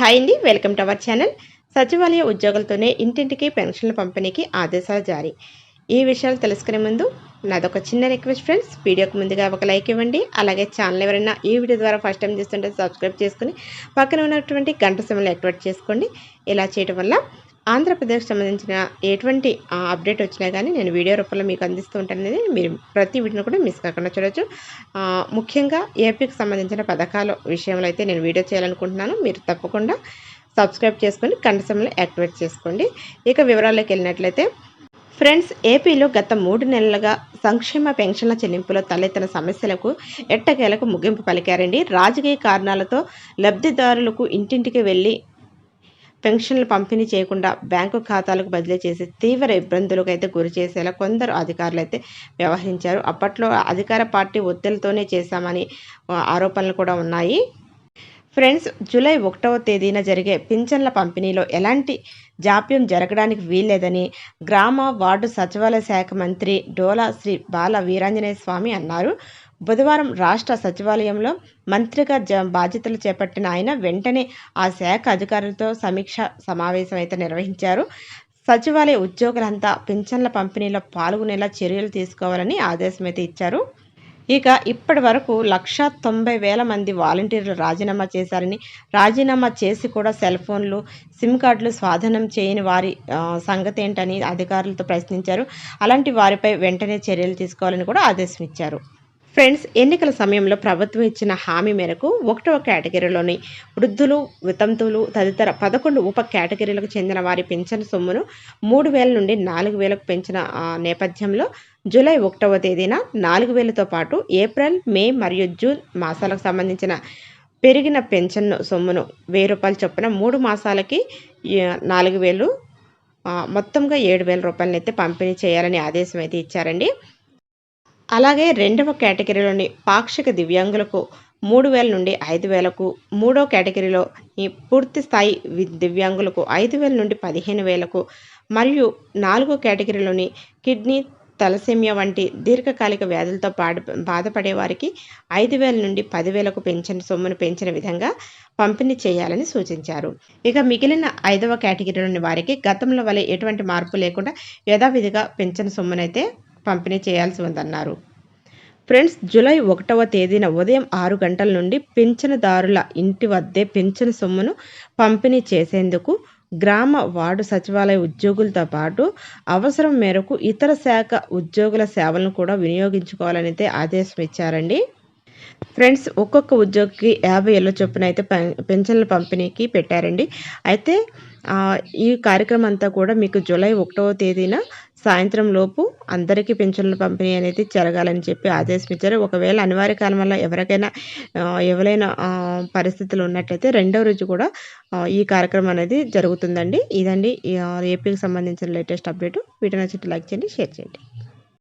Hi అండి welcome to our channel. సచివాలయ ఉద్యోగులతోనే ఇంటింటికి పెన్షన్ల పంపిణీకి ఆదేశాలు జారీ. ఈ విషయాలు తెలుసుకునే ముందు నాదొక చిన్న రిక్వెస్ట్ ఫ్రెండ్స్. వీడియోకి ముందుగా ఒక లైక్ ఇవ్వండి. అలాగే ఛానల్ ఎవరైనా ఈ వీడియో ద్వారా ఫస్ట్ టైం చూస్తుంటే సబ్స్క్రైబ్ చేసుకుని పక్కన ఉన్నటువంటి గంట సమయంలో యాక్టివేట్ చేసుకోండి. ఇలా చేయడం వల్ల ఆంధ్రప్రదేశ్ సంబంధించిన ఎటువంటి అప్డేట్ వచ్చినా కానీ నేను వీడియో రూపంలో మీకు అందిస్తూ ఉంటానని మీరు ప్రతి వీడియోని కూడా మిస్ కాకుండా చూడొచ్చు. ముఖ్యంగా ఏపీకి సంబంధించిన పథకాల విషయంలో అయితే నేను వీడియో చేయాలనుకుంటున్నాను. మీరు తప్పకుండా సబ్స్క్రైబ్ చేసుకొని కంట యాక్టివేట్ చేసుకోండి. ఇక వివరాల్లోకి వెళ్ళినట్లయితే ఫ్రెండ్స్ ఏపీలో గత మూడు నెలలుగా సంక్షేమ పెన్షన్ల చెల్లింపులో తలెత్తిన సమస్యలకు ఎట్టకేలకు ముగింపు పలికారండి. రాజకీయ కారణాలతో లబ్ధిదారులకు ఇంటింటికి వెళ్ళి పెన్షన్లు పంపిణీ చేయకుండా బ్యాంకు ఖాతాలకు బదిలీ చేసి తీవ్ర ఇబ్బందులకు అయితే గురి చేసేలా కొందరు అధికారులు అయితే వ్యవహరించారు. అప్పట్లో అధికార పార్టీ ఒత్తిడితోనే చేశామని ఆరోపణలు కూడా ఉన్నాయి. ఫ్రెండ్స్ జూలై ఒకటవ తేదీన జరిగే పింఛన్ల పంపిణీలో ఎలాంటి జాప్యం జరగడానికి వీల్లేదని గ్రామ వార్డు సచివాలయ శాఖ మంత్రి డోలా శ్రీ బాల వీరాంజనేయ స్వామి అన్నారు. బుధవారం రాష్ట్ర సచివాలయంలో మంత్రిగా జ బాధ్యతలు చేపట్టిన ఆయన వెంటనే ఆ శాఖ అధికారులతో సమీక్ష సమావేశం అయితే నిర్వహించారు. సచివాలయ ఉద్యోగులంతా పింఛన్ల పంపిణీలో పాల్గొనేలా చర్యలు తీసుకోవాలని ఆదేశం అయితే ఇచ్చారు. ఇక ఇప్పటి వరకు లక్ష తొంభై వేల మంది వాలంటీర్లు రాజీనామా చేశారని రాజీనామా చేసి కూడా సెల్ ఫోన్లు సిమ్ కార్డులు స్వాధీనం చేయని వారి సంగతి ఏంటని అధికారులతో ప్రశ్నించారు. అలాంటి వారిపై వెంటనే చర్యలు తీసుకోవాలని కూడా ఆదేశం ఇచ్చారు ఫ్రెండ్స్ ఎన్నికల సమయంలో ప్రభుత్వం ఇచ్చిన హామీ మేరకు ఒకటవ కేటగిరీలోని వృద్ధులు వితంతువులు తదితర పదకొండు ఉప కేటగిరీలకు చెందిన వారి పెన్షన్ సొమ్మును మూడు వేల నుండి నాలుగు వేలకు పెంచిన నేపథ్యంలో జూలై ఒకటవ తేదీన నాలుగు వేలతో పాటు ఏప్రిల్ మే మరియు జూన్ మాసాలకు సంబంధించిన పెరిగిన పెన్షన్ సొమ్మును వెయ్యి రూపాయలు చొప్పున మూడు మాసాలకి నాలుగు వేలు మొత్తంగా ఏడు వేల రూపాయలనైతే పంపిణీ చేయాలని ఆదేశం అయితే ఇచ్చారండి. అలాగే రెండవ కేటగిరీలోని పాక్షిక దివ్యాంగులకు మూడు వేల నుండి ఐదు వేలకు మూడో కేటగిరీలో ఈ పూర్తి స్థాయి దివ్యాంగులకు ఐదు వేల నుండి పదిహేను వేలకు మరియు నాలుగో కేటగిరీలోని కిడ్నీ తలసేమియా వంటి దీర్ఘకాలిక వ్యాధులతో పాడ బాధపడే వారికి ఐదు వేల నుండి పదివేలకు పెన్షన్ సొమ్మును పెంచిన విధంగా పంపిణీ చేయాలని సూచించారు. ఇక మిగిలిన ఐదవ కేటగిరీలోని వారికి గతంలో వలె ఎటువంటి మార్పు లేకుండా యథావిధిగా పెన్షన్ సొమ్మునైతే పంపిణీ చేయాల్సి ఉందన్నారు. ఫ్రెండ్స్ జూలై ఒకటవ తేదీన ఉదయం ఆరు గంటల నుండి పింఛనుదారుల ఇంటి వద్దే పింఛను సొమ్మును పంపిణీ చేసేందుకు గ్రామ వార్డు సచివాలయ ఉద్యోగులతో పాటు అవసరం మేరకు ఇతర శాఖ ఉద్యోగుల సేవలను కూడా వినియోగించుకోవాలని అయితే ఆదేశం ఇచ్చారండి. ఫ్రెండ్స్ ఒక్కొక్క ఉద్యోగికి యాభై ఏళ్ళ చొప్పున అయితే పెన్షన్ల పంపిణీకి పెట్టారండి. అయితే ఈ కార్యక్రమం అంతా కూడా మీకు జూలై ఒకటవ తేదీన సాయంత్రం లోపు అందరికీ పెన్షన్ల పంపిణీ అనేది జరగాలని చెప్పి ఆదేశించారు ఒకవేళ అనివార్య కాలం వల్ల ఎవరికైనా ఎవరైనా పరిస్థితులు ఉన్నట్లయితే రెండవ రోజు కూడా ఈ కార్యక్రమం అనేది జరుగుతుందండి. ఇదండి ఏపీకి సంబంధించిన లేటెస్ట్ అప్డేట్. వీటిని వచ్చి లైక్ చేయండి షేర్ చేయండి.